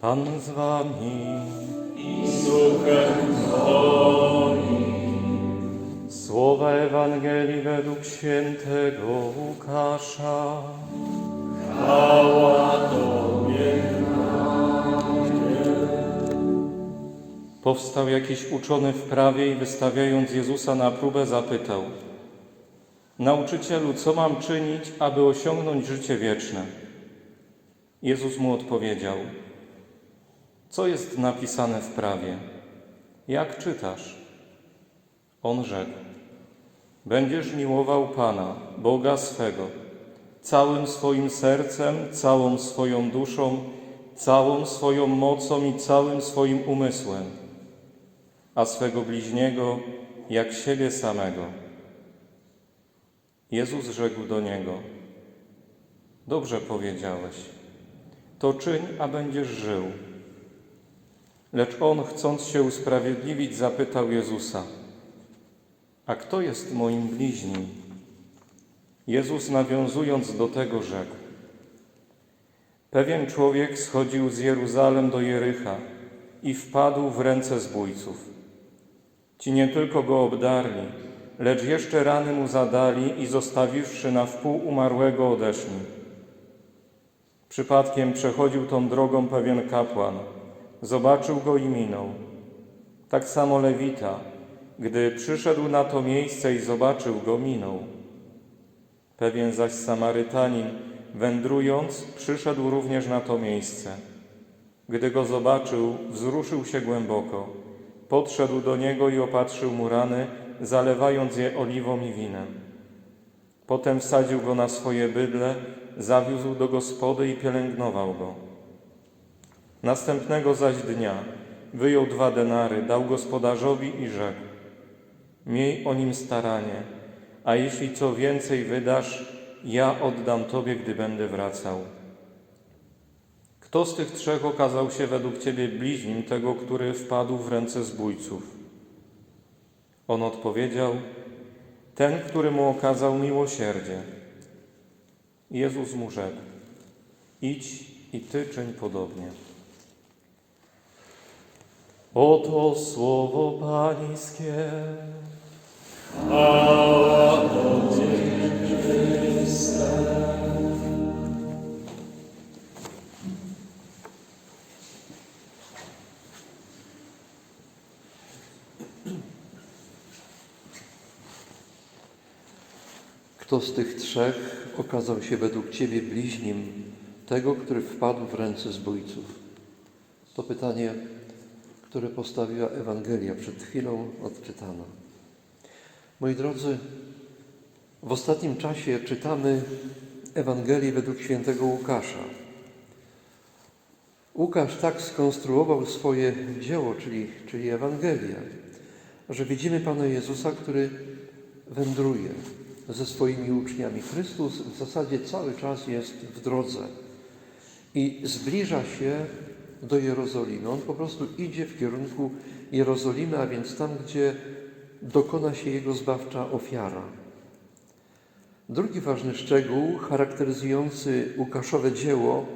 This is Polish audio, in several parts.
Pan z wami. Słowa Ewangelii według świętego Łukasza. Powstał jakiś uczony w prawie i wystawiając Jezusa na próbę zapytał: Nauczycielu, co mam czynić, aby osiągnąć życie wieczne? Jezus mu odpowiedział: Co jest napisane w prawie? Jak czytasz? On rzekł: Będziesz miłował Pana, Boga swego, całym swoim sercem, całą swoją duszą, całą swoją mocą i całym swoim umysłem, a swego bliźniego jak siebie samego. Jezus rzekł do niego: Dobrze powiedziałeś, to czyń, a będziesz żył. Lecz on, chcąc się usprawiedliwić, zapytał Jezusa: A kto jest moim bliźnim? Jezus, nawiązując do tego, rzekł: Pewien człowiek schodził z Jeruzalem do Jericha i wpadł w ręce zbójców. Ci nie tylko go obdarli, lecz jeszcze rany mu zadali i zostawiwszy na wpół umarłego odeszli. Przypadkiem przechodził tą drogą pewien kapłan. Zobaczył go i minął. Tak samo Lewita, gdy przyszedł na to miejsce i zobaczył go, minął. Pewien zaś Samarytanin, wędrując, przyszedł również na to miejsce. Gdy go zobaczył, wzruszył się głęboko. Podszedł do niego i opatrzył mu rany, zalewając je oliwą i winem. Potem wsadził go na swoje bydle, zawiózł do gospody i pielęgnował go. Następnego zaś dnia wyjął dwa denary, dał gospodarzowi i rzekł: Miej o nim staranie, a jeśli co więcej wydasz, ja oddam tobie, gdy będę wracał. Kto z tych trzech okazał się według ciebie bliźnim tego, który wpadł w ręce zbójców? On odpowiedział: Ten, który mu okazał miłosierdzie. Jezus mu rzekł: Idź i ty czyń podobnie. Oto słowo Pańskie. Kto z tych trzech okazał się według Ciebie bliźnim tego, który wpadł w ręce zbójców? To pytanie, które postawiła Ewangelia przed chwilą odczytana. Moi drodzy, w ostatnim czasie czytamy Ewangelię według świętego Łukasza. Łukasz tak skonstruował swoje dzieło, czyli, czyli Ewangelię, że widzimy Pana Jezusa, który wędruje ze swoimi uczniami. Chrystus w zasadzie cały czas jest w drodze i zbliża się do Jerozolimy. On po prostu idzie w kierunku Jerozolimy, a więc tam, gdzie dokona się Jego zbawcza ofiara. Drugi ważny szczegół charakteryzujący Łukaszowe dzieło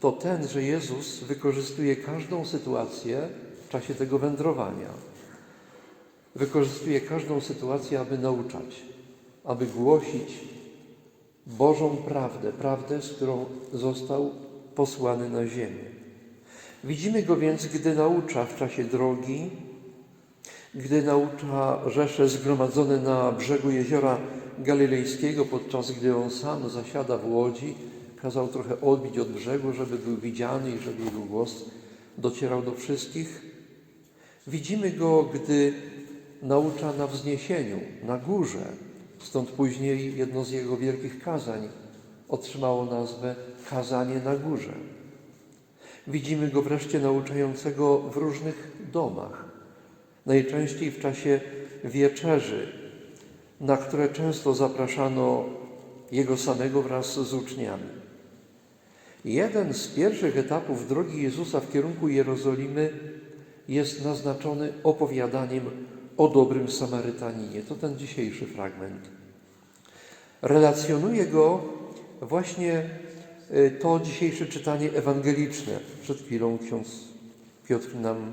to ten, że Jezus wykorzystuje każdą sytuację w czasie tego wędrowania. Wykorzystuje każdą sytuację, aby nauczać, aby głosić Bożą prawdę, prawdę, z którą został posłany na ziemię. Widzimy go więc, gdy naucza w czasie drogi, gdy naucza rzesze zgromadzone na brzegu jeziora Galilejskiego, podczas gdy on sam zasiada w łodzi, kazał trochę odbić od brzegu, żeby był widziany i żeby jego głos docierał do wszystkich. Widzimy go, gdy naucza na wzniesieniu, na górze. Stąd później jedno z jego wielkich kazań otrzymało nazwę Kazanie na górze. Widzimy go wreszcie nauczającego w różnych domach, najczęściej w czasie wieczerzy, na które często zapraszano jego samego wraz z uczniami. Jeden z pierwszych etapów drogi Jezusa w kierunku Jerozolimy jest naznaczony opowiadaniem o dobrym Samarytaninie. To ten dzisiejszy fragment. relacjonuje go właśnie y, to dzisiejsze czytanie ewangeliczne. Przed chwilą ksiądz Piotr nam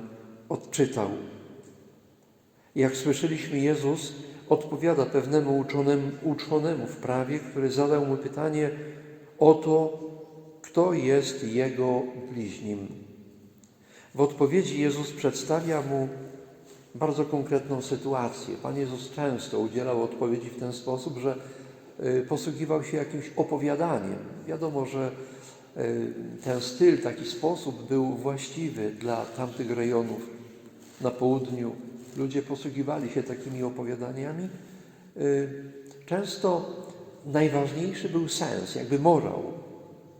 odczytał. Jak słyszeliśmy, Jezus odpowiada pewnemu uczonemu, uczonemu w prawie, który zadał mu pytanie o to, kto jest jego bliźnim. W odpowiedzi Jezus przedstawia mu bardzo konkretną sytuację. Pan Jezus często udzielał odpowiedzi w ten sposób, że y, posługiwał się jakimś opowiadaniem. Wiadomo, że y, ten styl, taki sposób był właściwy dla tamtych rejonów na południu. Ludzie posługiwali się takimi opowiadaniami. Y, Często najważniejszy był sens, jakby morał.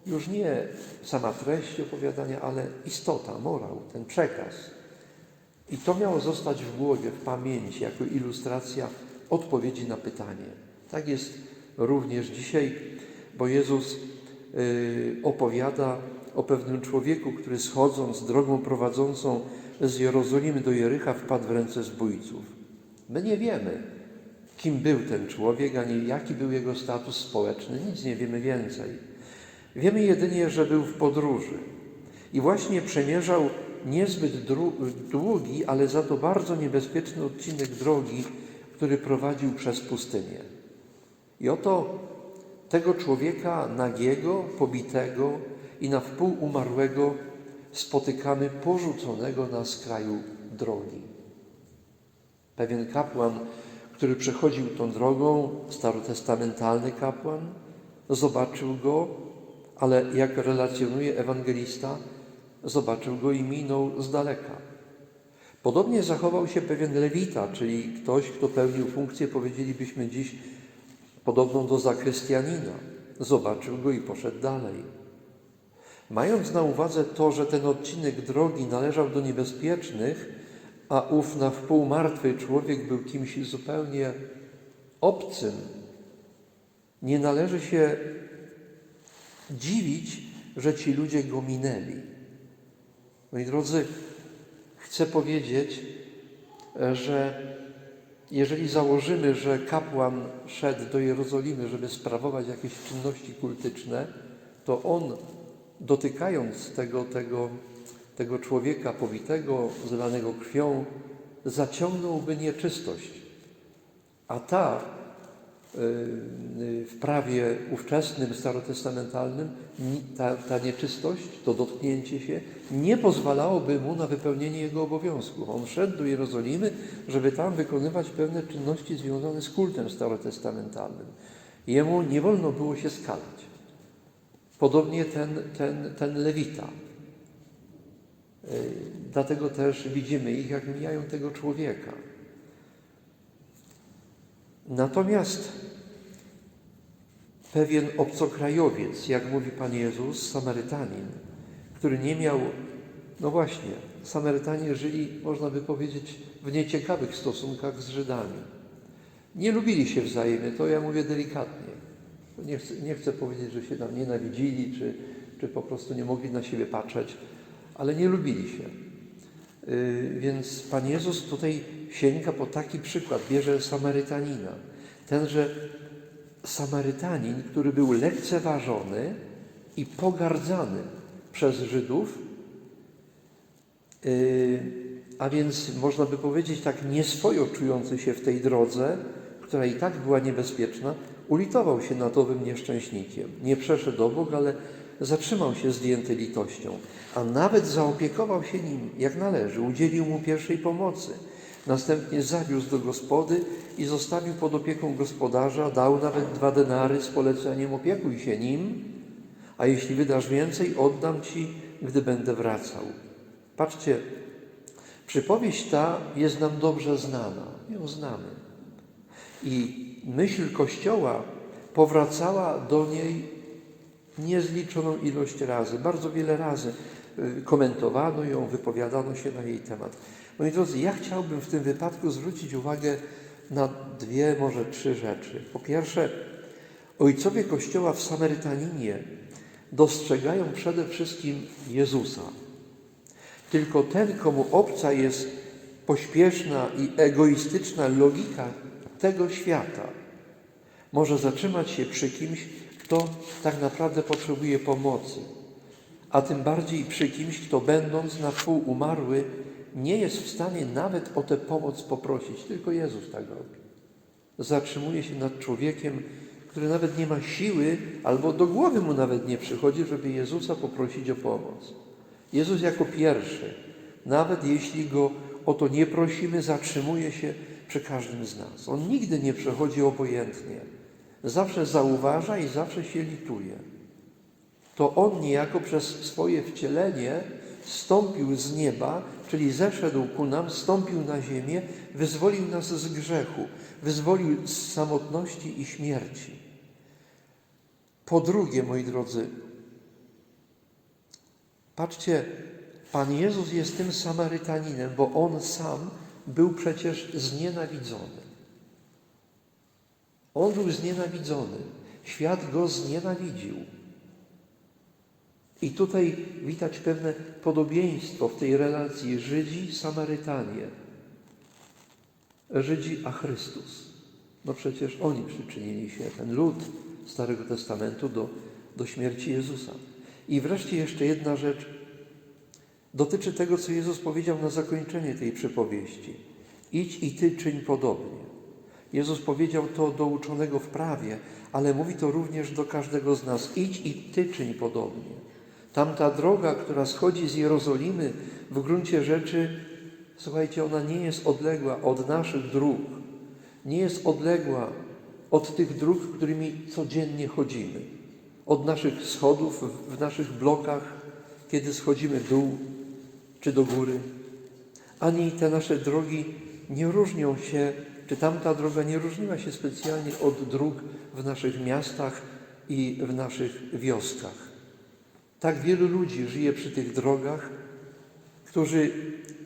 Już nie sama treść opowiadania, ale istota, morał, ten przekaz. I to miało zostać w głowie, w pamięci, jako ilustracja odpowiedzi na pytanie. Tak jest również dzisiaj, bo Jezus y, opowiada o pewnym człowieku, który schodząc drogą prowadzącą z Jerozolimy do Jericha wpadł w ręce zbójców. My nie wiemy, kim był ten człowiek, ani jaki był jego status społeczny, nic nie wiemy więcej. Wiemy jedynie, że był w podróży i właśnie przemierzał niezbyt długi, ale za to bardzo niebezpieczny odcinek drogi, który prowadził przez pustynię. I oto tego człowieka nagiego, pobitego i na wpół umarłego spotykamy porzuconego na skraju drogi. Pewien kapłan, który przechodził tą drogą, starotestamentalny kapłan, zobaczył go, ale jak relacjonuje ewangelista, zobaczył go i minął z daleka. Podobnie zachował się pewien lewita, czyli ktoś, kto pełnił funkcję, powiedzielibyśmy dziś, podobną do zakrystianina. Zobaczył go i poszedł dalej. Mając na uwadze to, że ten odcinek drogi należał do niebezpiecznych, a ów na wpół martwy człowiek był kimś zupełnie obcym, nie należy się dziwić, że ci ludzie go minęli. Moi drodzy, chcę powiedzieć, że jeżeli założymy, że kapłan szedł do Jerozolimy, żeby sprawować jakieś czynności kultyczne, to on, dotykając tego, tego, tego człowieka powitego, zlanego krwią, zaciągnąłby nieczystość. A ta w prawie ówczesnym, starotestamentalnym, ta, ta nieczystość, to dotknięcie się, nie pozwalałoby mu na wypełnienie jego obowiązków. On szedł do Jerozolimy, żeby tam wykonywać pewne czynności związane z kultem starotestamentalnym. Jemu nie wolno było się skalać. Podobnie ten, ten, ten lewita. Y, Dlatego też widzimy ich, jak mijają tego człowieka. Natomiast pewien obcokrajowiec, jak mówi Pan Jezus, Samarytanin, który nie miał, no właśnie, Samarytanie żyli, można by powiedzieć, w nieciekawych stosunkach z Żydami. Nie lubili się wzajemnie, to ja mówię delikatnie. Nie chcę, nie chcę powiedzieć, że się tam nienawidzili, czy, czy po prostu nie mogli na siebie patrzeć, ale nie lubili się. Yy, Więc Pan Jezus tutaj sięga po taki przykład, bierze Samarytanina. Tenże Samarytanin, który był lekceważony i pogardzany przez Żydów, yy, a więc można by powiedzieć tak nieswojo czujący się w tej drodze, która i tak była niebezpieczna, ulitował się nad owym nieszczęśnikiem. Nie przeszedł obok, ale zatrzymał się zdjęty litością, a nawet zaopiekował się nim jak należy, udzielił mu pierwszej pomocy. Następnie zawiózł do gospody i zostawił pod opieką gospodarza, dał nawet dwa denary z poleceniem opiekuj się nim, a jeśli wydasz więcej, oddam ci, gdy będę wracał. Patrzcie, przypowieść ta jest nam dobrze znana, ją znamy. I myśl Kościoła powracała do niej niezliczoną ilość razy, bardzo wiele razy y, komentowano ją, wypowiadano się na jej temat. Moi drodzy, ja chciałbym w tym wypadku zwrócić uwagę na dwie, może trzy rzeczy. Po pierwsze, ojcowie Kościoła w Samarytaninie dostrzegają przede wszystkim Jezusa. Tylko ten, komu obca jest pośpieszna i egoistyczna logika tego świata, Może zatrzymać się przy kimś, kto tak naprawdę potrzebuje pomocy, a tym bardziej przy kimś, kto będąc na wpół umarły, nie jest w stanie nawet o tę pomoc poprosić, tylko Jezus tak robi. Zatrzymuje się nad człowiekiem, który nawet nie ma siły, albo do głowy mu nawet nie przychodzi, żeby Jezusa poprosić o pomoc. Jezus jako pierwszy, nawet jeśli go o to nie prosimy, zatrzymuje się przy każdym z nas. On nigdy nie przechodzi obojętnie. Zawsze zauważa i zawsze się lituje. To On niejako przez swoje wcielenie stąpił z nieba, czyli zeszedł ku nam, stąpił na ziemię, wyzwolił nas z grzechu, wyzwolił z samotności i śmierci. Po drugie, moi drodzy, patrzcie, Pan Jezus jest tym Samarytaninem, bo On sam był przecież znienawidzony. On był znienawidzony. Świat go znienawidził. I tutaj widać pewne podobieństwo w tej relacji Żydzi, Samarytanie. Żydzi, a Chrystus. No przecież oni przyczynili się, ten lud Starego Testamentu, do, do śmierci Jezusa. I wreszcie jeszcze jedna rzecz dotyczy tego, co Jezus powiedział na zakończenie tej przypowieści. Idź i ty czyń podobnie. Jezus powiedział to do uczonego w prawie, ale mówi to również do każdego z nas. Idź i ty czyń podobnie. Tamta droga, która schodzi z Jerozolimy, w gruncie rzeczy, słuchajcie, ona nie jest odległa od naszych dróg. Nie jest odległa od tych dróg, którymi codziennie chodzimy. Od naszych schodów w naszych blokach, kiedy schodzimy w dół czy do góry. Ani te nasze drogi nie różnią się, czy tamta droga nie różniła się specjalnie od dróg w naszych miastach i w naszych wioskach. Tak wielu ludzi żyje przy tych drogach, którzy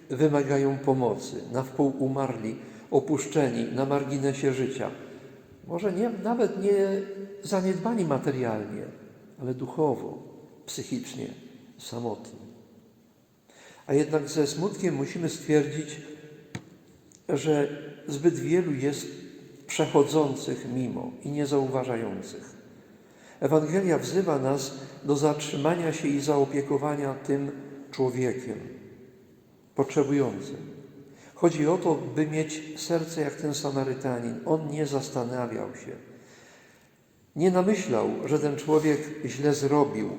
wymagają pomocy, na wpół umarli, opuszczeni, na marginesie życia. Może nie, nawet nie zaniedbani materialnie, ale duchowo, psychicznie, samotni. A jednak ze smutkiem musimy stwierdzić, że zbyt wielu jest przechodzących mimo i niezauważających. Ewangelia wzywa nas do zatrzymania się i zaopiekowania tym człowiekiem potrzebującym. Chodzi o to, by mieć serce jak ten Samarytanin. On nie zastanawiał się. Nie namyślał, że ten człowiek źle zrobił.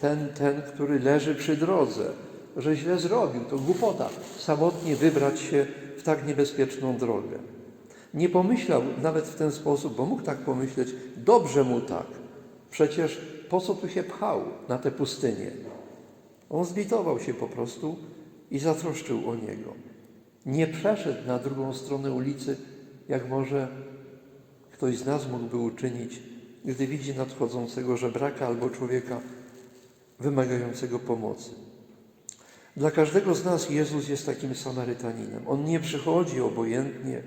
Ten, ten, który leży przy drodze, że źle zrobił, to głupota. Samotnie wybrać się tak niebezpieczną drogę. Nie pomyślał nawet w ten sposób, bo mógł tak pomyśleć, dobrze mu tak. Przecież po co tu się pchał na tę pustynię? On zbitował się po prostu i zatroszczył o niego. Nie przeszedł na drugą stronę ulicy, jak może ktoś z nas mógłby uczynić, gdy widzi nadchodzącego żebraka albo człowieka wymagającego pomocy. Dla każdego z nas Jezus jest takim Samarytaninem. On nie przychodzi obojętnie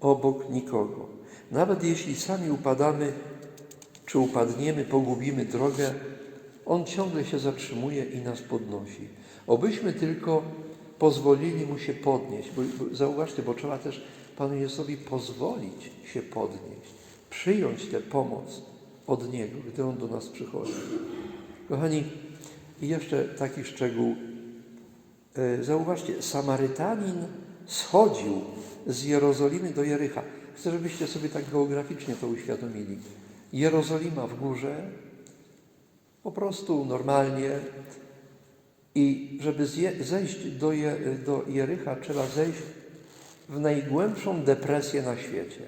obok nikogo. Nawet jeśli sami upadamy, czy upadniemy, pogubimy drogę, On ciągle się zatrzymuje i nas podnosi. Obyśmy tylko pozwolili Mu się podnieść. Bo, bo, zauważcie, bo trzeba też Panu Jezusowi pozwolić się podnieść, przyjąć tę pomoc od Niego, gdy On do nas przychodzi. Kochani, jeszcze taki szczegół. E, Zauważcie, Samarytanin schodził z Jerozolimy do Jericha. Chcę, żebyście sobie tak geograficznie to uświadomili. Jerozolima w górze, po prostu normalnie. I żeby zejść do, Je, do Jericha, trzeba zejść w najgłębszą depresję na świecie.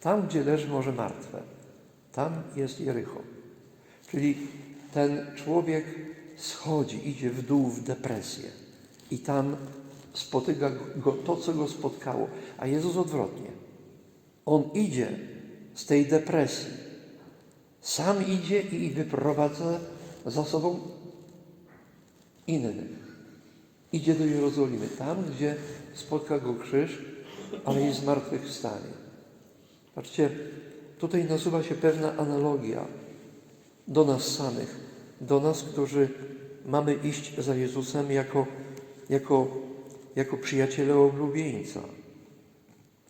Tam, gdzie leży Morze Martwe, tam jest Jericho. Czyli ten człowiek schodzi, idzie w dół w depresję i tam spotyka go to, co go spotkało. A Jezus odwrotnie. On idzie z tej depresji. Sam idzie i wyprowadza za sobą innych. Idzie do Jerozolimy, tam, gdzie spotka go krzyż, ale jest zmartwychwstanie. Patrzcie, tutaj nasuwa się pewna analogia do nas samych, do nas, którzy mamy iść za Jezusem jako, jako, jako przyjaciele oblubieńca.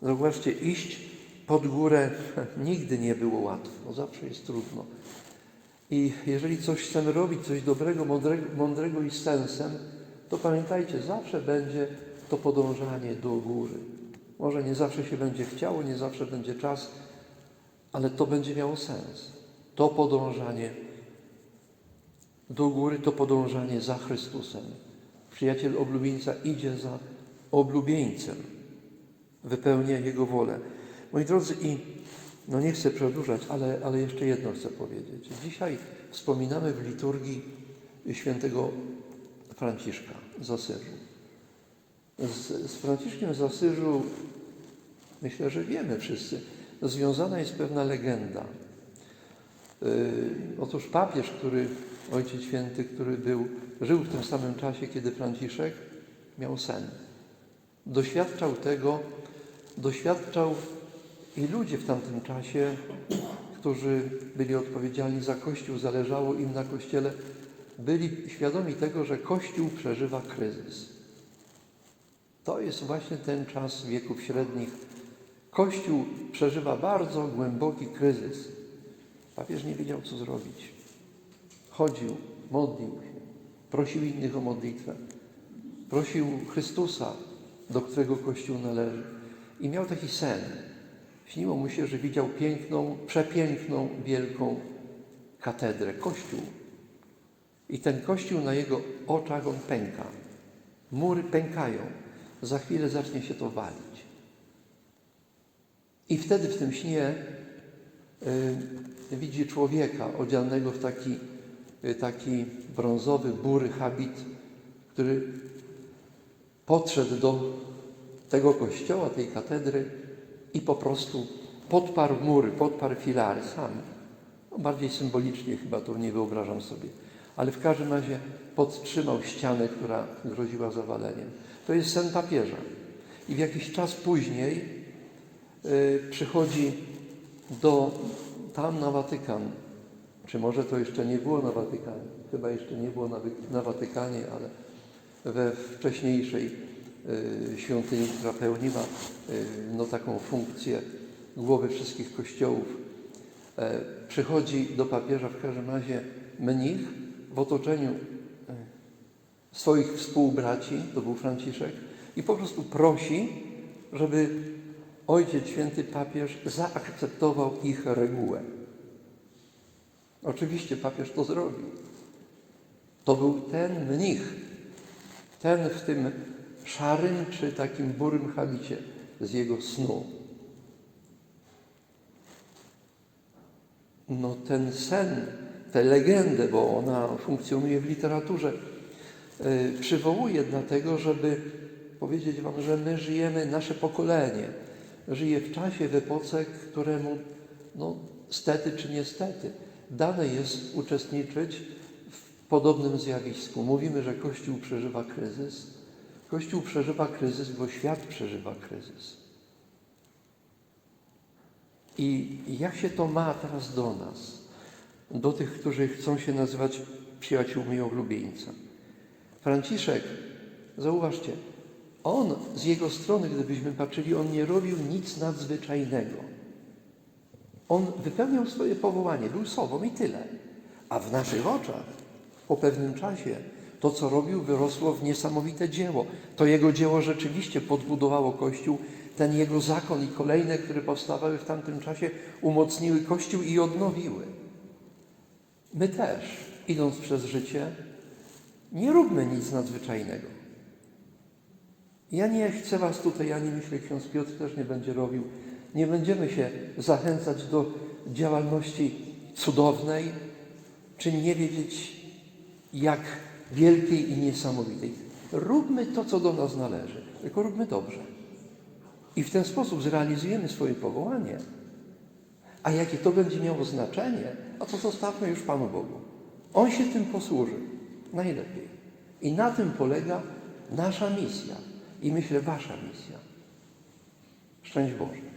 Zauważcie, iść pod górę nigdy nie było łatwo, zawsze jest trudno. I jeżeli coś chcemy robić, coś dobrego, mądrego, mądrego i z sensem, to pamiętajcie, zawsze będzie to podążanie do góry. Może nie zawsze się będzie chciało, nie zawsze będzie czas, ale to będzie miało sens. To podążanie do góry, to podążanie za Chrystusem. Przyjaciel oblubieńca idzie za oblubieńcem, wypełnia Jego wolę. Moi drodzy, i no nie chcę przedłużać, ale, ale jeszcze jedno chcę powiedzieć. Dzisiaj wspominamy w liturgii świętego Franciszka z Asyżu. Z, z Franciszkiem z Asyżu myślę, że wiemy wszyscy, związana jest pewna legenda. Yy, otóż papież, który, Ojciec Święty, który był, żył w tym samym czasie, kiedy Franciszek miał sen. Doświadczał tego, doświadczał i ludzie w tamtym czasie, którzy byli odpowiedzialni za Kościół, zależało im na Kościele, byli świadomi tego, że Kościół przeżywa kryzys. To jest właśnie ten czas wieków średnich. Kościół przeżywa bardzo głęboki kryzys. Papież nie wiedział, co zrobić. Chodził, modlił się, prosił innych o modlitwę, prosił Chrystusa, do którego Kościół należy. I miał taki sen. Śniło mu się, że widział piękną, przepiękną, wielką katedrę, kościół. I ten kościół na jego oczach on pęka. Mury pękają. Za chwilę zacznie się to walić. I wtedy w tym śnie y, widzi człowieka odzianego w taki, taki brązowy, bury habit, który podszedł do tego kościoła, tej katedry i po prostu podparł mury, podparł filary sam. No, bardziej symbolicznie chyba to nie wyobrażam sobie. Ale w każdym razie podtrzymał ścianę, która groziła zawaleniem. To jest sen papieża. I w jakiś czas później y, przychodzi do tam na Watykan. Czy może to jeszcze nie było na Watykanie? Chyba jeszcze nie było na, na Watykanie, ale we wcześniejszej y, świątyni, która pełniła y, no, taką funkcję głowy wszystkich kościołów. E, Przychodzi do papieża w każdym razie mnich w otoczeniu e, swoich współbraci, to był Franciszek, i po prostu prosi, żeby Ojciec Święty Papież zaakceptował ich regułę. Oczywiście papież to zrobił. To był ten mnich, ten w tym szarym czy takim burym habicie z jego snu. No ten sen, tę legendę, bo ona funkcjonuje w literaturze, y, przywołuje dlatego, żeby powiedzieć Wam, że my żyjemy, nasze pokolenie żyje w czasie, w epoce, któremu, no stety czy niestety, dane jest uczestniczyć w podobnym zjawisku. Mówimy, że Kościół przeżywa kryzys. Kościół przeżywa kryzys, bo świat przeżywa kryzys. I jak się to ma teraz do nas, do tych, którzy chcą się nazywać przyjaciółmi oblubieńca? Franciszek, zauważcie, on z jego strony, gdybyśmy patrzyli, on nie robił nic nadzwyczajnego. On wypełniał swoje powołanie, był sobą i tyle. A w naszych oczach, po pewnym czasie, to, co robił, wyrosło w niesamowite dzieło. To jego dzieło rzeczywiście podbudowało Kościół. Ten jego zakon i kolejne, które powstawały w tamtym czasie, umocniły Kościół i odnowiły. My też, idąc przez życie, nie róbmy nic nadzwyczajnego. Ja nie chcę Was tutaj, ani myślę, ksiądz Piotr też nie będzie robił. Nie będziemy się zachęcać do działalności cudownej, czy nie wiedzieć, jak wielkiej i niesamowitej. Róbmy to, co do nas należy, tylko róbmy dobrze. I w ten sposób zrealizujemy swoje powołanie. A jakie to będzie miało znaczenie, a to zostawmy już Panu Bogu. On się tym posłuży najlepiej. I na tym polega nasza misja. I myślę, Wasza misja. Szczęść Boże.